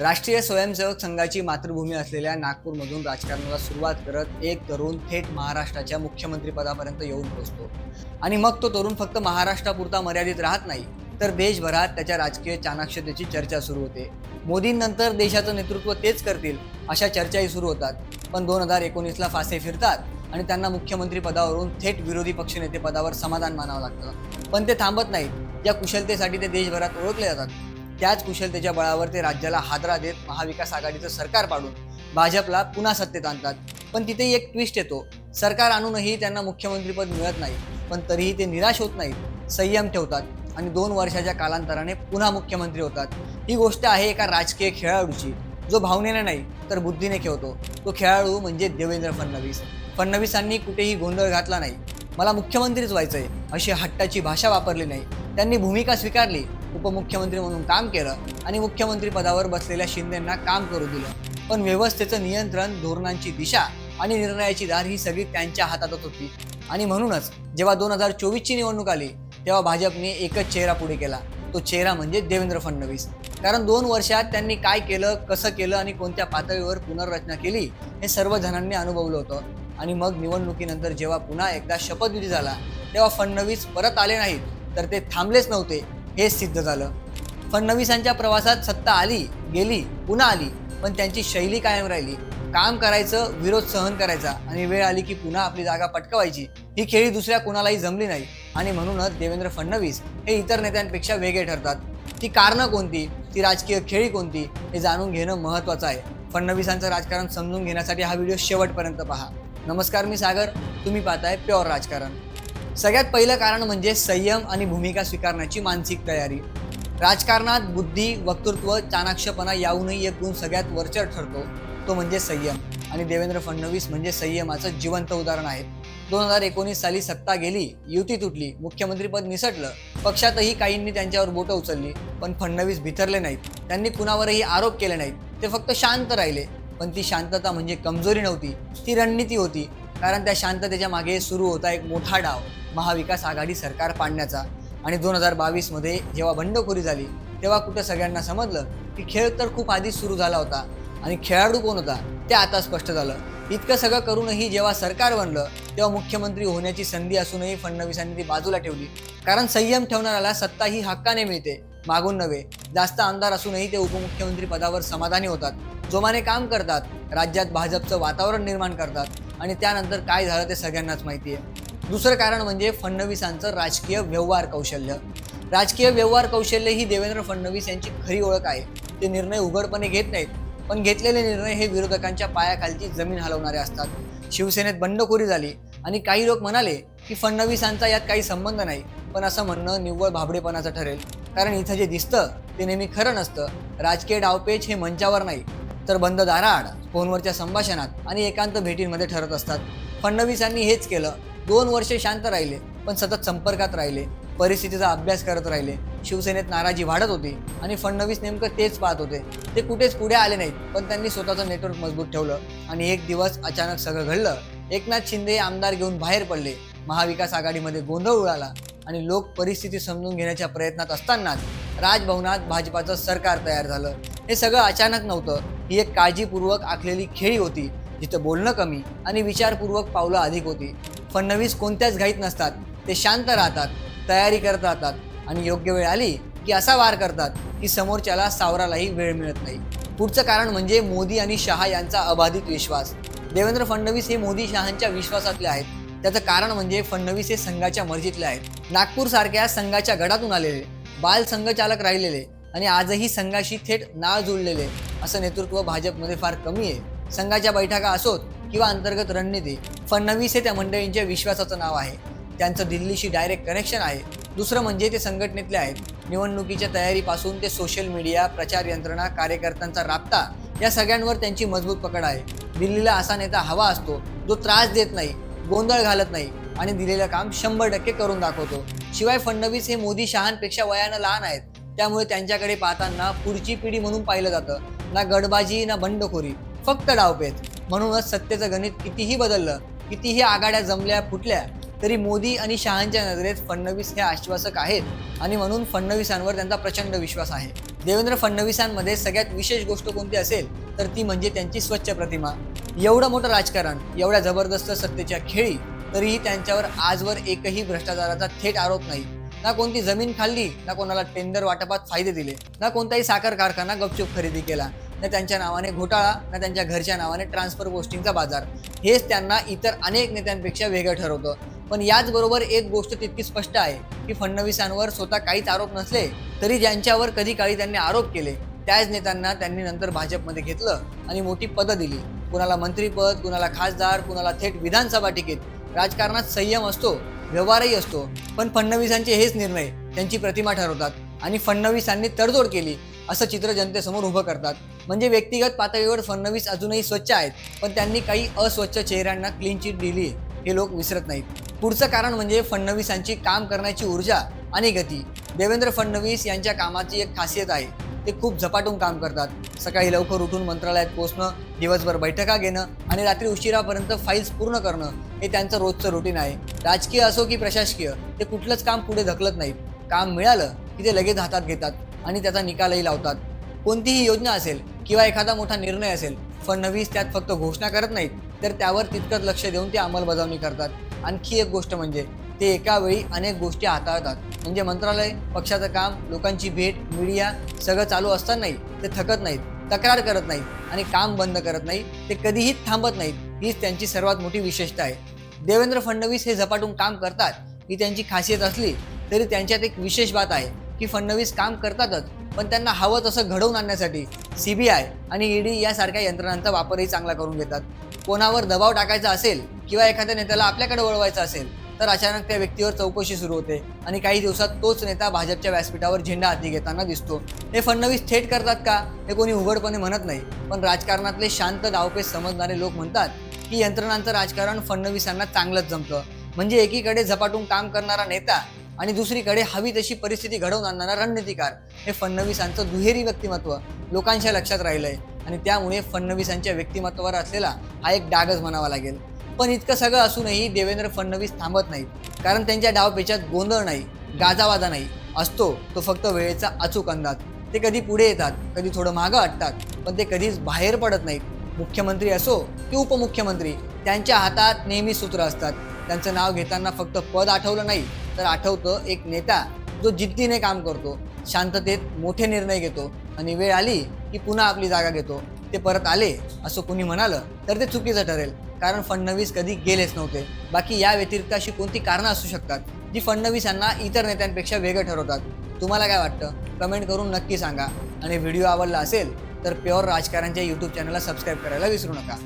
राष्ट्रीय स्वयंसेवक संघाची मातृभूमी असलेल्या नागपूरमधून राजकारणाला सुरुवात करत एक तरुण थेट महाराष्ट्राच्या मुख्यमंत्रीपदापर्यंत येऊन पोहोचतो. आणि मग तो तरुण फक्त महाराष्ट्रापुरता मर्यादित राहत नाही तर देशभरात त्याच्या राजकीय चाणाक्षतेची चर्चा सुरू होते. मोदींनंतर देशाचं नेतृत्व तेच करतील अशा चर्चाही सुरू होतात. पण दोन हजार एकोणीसला फासे फिरतात आणि त्यांना मुख्यमंत्री पदावरून थेट विरोधी पक्षनेते पदावर समाधान मानावं लागतं. पण ते थांबत नाहीत. या कुशलतेसाठी ते देशभरात ओळखले जातात. त्याच कुशलतेच्या बळावर ते राज्याला हादरा देत महाविकास आघाडीचं सरकार पाडून भाजपला पुन्हा सत्तेत आणतात. पण तिथेही एक ट्विस्ट येतो. सरकार आणूनही त्यांना मुख्यमंत्रीपद मिळत नाही. पण तरीही ते निराश होत नाहीत. संयम ठेवतात आणि दोन वर्षाच्या कालांतराने पुन्हा मुख्यमंत्री होतात. ही गोष्ट आहे एका राजकीय खेळाडूची. जो भावनेने नाही तर बुद्धीने खेळतो. तो खेळाडू म्हणजे देवेंद्र फडणवीस. फडणवीसांनी कुठेही गोंधळ घातला नाही. मला मुख्यमंत्रीच व्हायचंय अशी हट्टाची भाषा वापरली नाही. त्यांनी भूमिका स्वीकारली उपमुख्यमंत्री म्हणून काम केलं आणि मुख्यमंत्री पदावर बसलेल्या शिंदेंना काम करू दिलं. पण व्यवस्थेचं नियंत्रण धोरणांची दिशा आणि निर्णयाची दार ही सगळी त्यांच्या हातातच होती. आणि म्हणूनच जेव्हा दोन हजार चोवीसची निवडणूक आली तेव्हा भाजपने एकच चेहरा पुढे केला. तो चेहरा म्हणजे देवेंद्र फडणवीस. कारण दोन वर्षात त्यांनी काय केलं कसं केलं आणि कोणत्या पातळीवर पुनर्रचना केली हे सर्व जणांनी अनुभवलं होतं. आणि मग निवडणुकीनंतर जेव्हा पुन्हा एकदा शपथविधी झाला तेव्हा फडणवीस परत आले नाहीत तर ते थांबलेच नव्हते. हेच सिद्ध झालं. फडणवीसांच्या प्रवासात सत्ता आली गेली पुन्हा आली पण त्यांची शैली कायम राहिली. काम करायचं विरोध सहन करायचा आणि वेळ आली की पुन्हा आपली जागा पटकवायची. ही खेळी दुसऱ्या कुणालाही जमली नाही. आणि म्हणूनच देवेंद्र फडणवीस हे इतर नेत्यांपेक्षा वेगळे ठरतात. ती कारणं कोणती? ती राजकीय खेळी कोणती? हे जाणून घेणं महत्त्वाचं आहे. फडणवीसांचं राजकारण समजून घेण्यासाठी हा व्हिडिओ शेवटपर्यंत पहा. नमस्कार मी सागर. तुम्ही पाहताय प्युअर राजकारण. सगळ्यात पहिलं कारण म्हणजे संयम आणि भूमिका स्वीकारण्याची मानसिक तयारी. राजकारणात बुद्धी वक्तृत्व चाणाक्षपणा याहूनही एक गुण सगळ्यात वरचर ठरतो तो म्हणजे संयम. आणि देवेंद्र फडणवीस म्हणजे संयमाचं जिवंत उदाहरण आहे दोन हजार एकोणीस साली सत्ता गेली युती तुटली मुख्यमंत्रीपद निसटलं पक्षातही काहींनी त्यांच्यावर बोटं उचलली पण फडणवीस भितरले नाहीत. त्यांनी कुणावरही आरोप केले नाहीत. ते फक्त शांत राहिले. पण ती शांतता म्हणजे कमजोरी नव्हती ती रणनीती होती. कारण त्या शांततेच्या मागे सुरू होता एक मोठा डाव. महाविकास आघाडी सरकार पाडण्याचा आणि दोन हजार बावीसमध्ये जेव्हा बंडखोरी झाली तेव्हा कुठं सगळ्यांना समजलं की खेळ तर खूप आधीच सुरू झाला होता आणि खेळाडू कोण होता ते आता स्पष्ट झालं. इतकं सगळं करूनही जेव्हा सरकार बनलं तेव्हा मुख्यमंत्री होण्याची संधी असूनही फडणवीसांनी ती बाजूला ठेवली. कारण संयम ठेवणाऱ्याला सत्ता ही हक्काने मिळते मागून नव्हे. जास्त आमदार असूनही ते उपमुख्यमंत्री पदावर समाधानी होतात. जोमाने काम करतात राज्यात भाजपचं वातावरण निर्माण करतात आणि त्यानंतर काय झालं ते सगळ्यांनाच माहिती आहे. दुसरं कारण म्हणजे फडणवीसांचं राजकीय व्यवहार कौशल्य. राजकीय व्यवहार कौशल्य ही देवेंद्र फडणवीस यांची खरी ओळख आहे. ते निर्णय उघडपणे घेत नाहीत पण घेतलेले निर्णय हे विरोधकांच्या पायाखालची जमीन हलवणारे असतात. शिवसेनेत बंडखोरी झाली आणि काही लोक म्हणाले की फडणवीसांचा यात काही संबंध नाही पण असं म्हणणं निव्वळ भाबडेपणाचं ठरेल. कारण इथं जे दिसतं ते नेहमी खरं नसतं. राजकीय डावपेच हे मंचावर नाही. तर बंद दाराआड फोनवरच्या संभाषणात आणि एकांत भेटींमध्ये ठरत असतात. फडणवीसांनी हेच केलं दोन वर्षे शांत राहिले पण सतत संपर्कात राहिले परिस्थितीचा अभ्यास करत राहिले. शिवसेनेत नाराजी वाढत होती आणि फडणवीस नेमकं तेच पाहत होते. ते कुठेच पुढे आले नाहीत पण त्यांनी स्वतःचं नेटवर्क मजबूत ठेवलं. आणि एक दिवस अचानक सगळं घडलं. एकनाथ शिंदे आमदार घेऊन बाहेर पडले. महाविकास आघाडीमध्ये गोंधळ उडाला आणि लोक परिस्थिती समजून घेण्याच्या प्रयत्नात असतानाच राजभवनात भाजपाचं सरकार तयार झालं. हे सगळं अचानक नव्हतं. ही एक काळजीपूर्वक आखलेली खेळी होती जिथं बोलणं कमी आणि विचारपूर्वक पावलं अधिक होती. फडणवीस कोणत्याच घाईत नसतात. ते शांत राहतात तयारी करत राहतात आणि योग्य वेळ आली की असा वार करतात की समोरच्याला सावरालाही वेळ मिळत नाही. पुढचं कारण म्हणजे मोदी आणि शहा यांचा अबाधित विश्वास. देवेंद्र फडणवीस हे मोदी शहांच्या विश्वासातले आहेत. त्याचं कारण म्हणजे फडणवीस हे संघाच्या मर्जीतले आहेत. नागपूर सारख्या संघाच्या गडातून आलेले बाल संघचालक राहिलेले आणि आजही संघाशी थेट नाळ जुळलेले असं नेतृत्व भाजपमध्ये फार कमी आहे. संघाच्या बैठका असोत किंवा अंतर्गत रणनीती फडणवीस हे त्या मंडळींच्या विश्वासाचं नाव आहे. त्यांचं दिल्लीशी डायरेक्ट कनेक्शन आहे. दुसरं म्हणजे ते संघटनेतले आहेत. निवडणुकीच्या तयारीपासून ते सोशल मीडिया प्रचार यंत्रणा कार्यकर्त्यांचा राबता या सगळ्यांवर त्यांची मजबूत पकड आहे. दिल्लीला असा नेता हवा असतो जो त्रास देत नाही गोंधळ घालत नाही आणि दिलेलं काम शंभर टक्के करून दाखवतो. शिवाय फडणवीस हे मोदी शहांपेक्षा वयानं लहान आहेत. त्यामुळे त्यांच्याकडे पाहताना पुढची पिढी म्हणून पाहिलं जातं. ना गडबाजी ना बंडखोरी फक्त डावपेच. म्हणूनच सत्तेचं गणित कितीही बदललं कितीही आघाड्या जमल्या फुटल्या तरी मोदी आणि शहांच्या नजरेत फडणवीस हे आश्वासक आहेत आणि म्हणून फडणवीसांवर त्यांचा प्रचंड विश्वास आहे. देवेंद्र फडणवीसांमध्ये सगळ्यात विशेष गोष्ट कोणती असेल तर ती म्हणजे त्यांची स्वच्छ प्रतिमा. एवढं मोठं राजकारण एवढ्या जबरदस्त सत्तेच्या खेळी तरीही त्यांच्यावर आजवर एकही भ्रष्टाचाराचा थेट आरोप नाही. ना कोणती जमीन खाल्ली ना कोणाला टेंडर वाटपात फायदे दिले ना कोणताही साखर कारखाना गपचूप खरेदी केला ना त्यांच्या नावाने घोटाळा ना त्यांच्या घरच्या नावाने ट्रान्सफर पोस्टिंगचा बाजार. हेच त्यांना इतर अनेक नेत्यांपेक्षा वेगळं ठरवतं. पण याचबरोबर एक गोष्ट तितकी स्पष्ट आहे की फडणवीसांवर स्वतः काहीच आरोप नसले तरी ज्यांच्यावर कधी काळी त्यांनी आरोप केले त्याच नेत्यांना त्यांनी नंतर भाजपमध्ये घेतलं आणि मोठी पदं दिली. कुणाला मंत्रीपद कुणाला खासदार कुणाला थेट विधानसभा तिकीट राजकारणात संयम असतो व्यवहारही असतो. पण फडणवीसांचे हेच निर्णय त्यांची प्रतिमा ठरवतात. आणि फडणवीसांनी तडजोड केली असं चित्र जनतेसमोर उभं करतात. म्हणजे व्यक्तिगत पातळीवर फडणवीस अजूनही स्वच्छ आहेत पण त्यांनी काही अस्वच्छ चेहऱ्यांना क्लीन चिट दिली हे लोक विसरत नाहीत. पुढचं कारण म्हणजे फडणवीसांची काम करण्याची ऊर्जा आणि गती. देवेंद्र फडणवीस यांच्या कामाची एक खासियत आहे ते खूप झपाटून काम करतात. सकाळी लवकर उठून मंत्रालयात पोहोचणं दिवसभर बैठका घेणं आणि रात्री उशिरापर्यंत फाईल्स पूर्ण करणं हे त्यांचं रोजचं रुटीन आहे. राजकीय असो की प्रशासकीय ते कुठलंच काम पुढे ढकलत नाहीत. काम मिळालं की ते लगेच हातात घेतात. आणि त्याचा निकालही लावतात. कोणतीही योजना असेल किंवा एखादा मोठा निर्णय असेल फडणवीस त्यात फक्त घोषणा करत नाहीत तर त्यावर तितकंच लक्ष देऊन ते अंमलबजावणी करतात. आणखी एक गोष्ट म्हणजे ते एका वेळी अनेक गोष्टी हाताळतात. म्हणजे मंत्रालय पक्षाचं काम लोकांची भेट मीडिया सगळं चालू असतानाही ते थकत नाहीत तक्रार करत नाहीत आणि काम बंद करत नाही ते कधीही थांबत नाहीत. हीच त्यांची सर्वात मोठी विशेषता आहे. देवेंद्र फडणवीस हे झपाटून काम करतात ही त्यांची खासियत असली तरी त्यांच्यात एक विशेष बात आहे. की फडणवीस काम करतातच पण त्यांना हवं तसं घडवून आणण्यासाठी सी बी आय आणि ईडी यासारख्या यंत्रणांचा वापरही चांगला करून घेतात. कोणावर दबाव टाकायचा असेल किंवा एखाद्या नेत्याला आपल्याकडे वळवायचं असेल तर अचानक त्या व्यक्तीवर चौकशी सुरू होते आणि काही दिवसात तोच नेता भाजपच्या व्यासपीठावर झेंडा हाती घेताना दिसतो. हे फडणवीस थेट करतात का? हे कोणी उघडपणे म्हणत नाही. पण राजकारणातले शांत डावपेच समजणारे लोक म्हणतात की यंत्रणांचं राजकारण फडणवीसांना चांगलंच जमतं. म्हणजे एकीकडे झपाटून काम करणारा नेता आणि दुसरीकडे हवी तशी परिस्थिती घडवून आणणारा रणनीतिकार. हे फडणवीसांचं दुहेरी व्यक्तिमत्व लोकांच्या लक्षात राहिलंय. आणि त्यामुळे फडणवीसांच्या व्यक्तिमत्वावर असलेला हा एक डागच म्हणावा लागेल. पण इतकं सगळं असूनही देवेंद्र फडणवीस थांबत नाहीत. कारण त्यांच्या डावपेचात गोंधळ नाही गाजावाजा नाही. असतो तो फक्त वेळेचा अचूक अंदाज. ते कधी पुढे येतात कधी थोडं मागं अटतात पण ते कधीच बाहेर पडत नाहीत. मुख्यमंत्री असो की उपमुख्यमंत्री त्यांच्या हातात नेहमी सूत्र असतात. त्यांचं नाव घेताना फक्त पद आठवलं नाही तर आठवतं एक नेता जो जिद्दीने काम करतो शांततेत मोठे निर्णय घेतो आणि वेळ आली की पुन्हा आपली जागा घेतो. ते परत आले असं कुणी म्हणालं तर ते चुकीचं ठरेल. कारण फडणवीस कधी गेलेच नव्हते. बाकी या व्यतिरिक्त अशी कोणती कारणं असू शकतात? जी फडणवीसांना इतर नेत्यांपेक्षा वेगळं ठरवतात. तुम्हाला काय वाटतं? कमेंट करून नक्की सांगा. आणि व्हिडिओ आवडला असेल तर प्युअर राजकारणच्या यूट्यूब चॅनलला सबस्क्राईब करायला विसरू नका.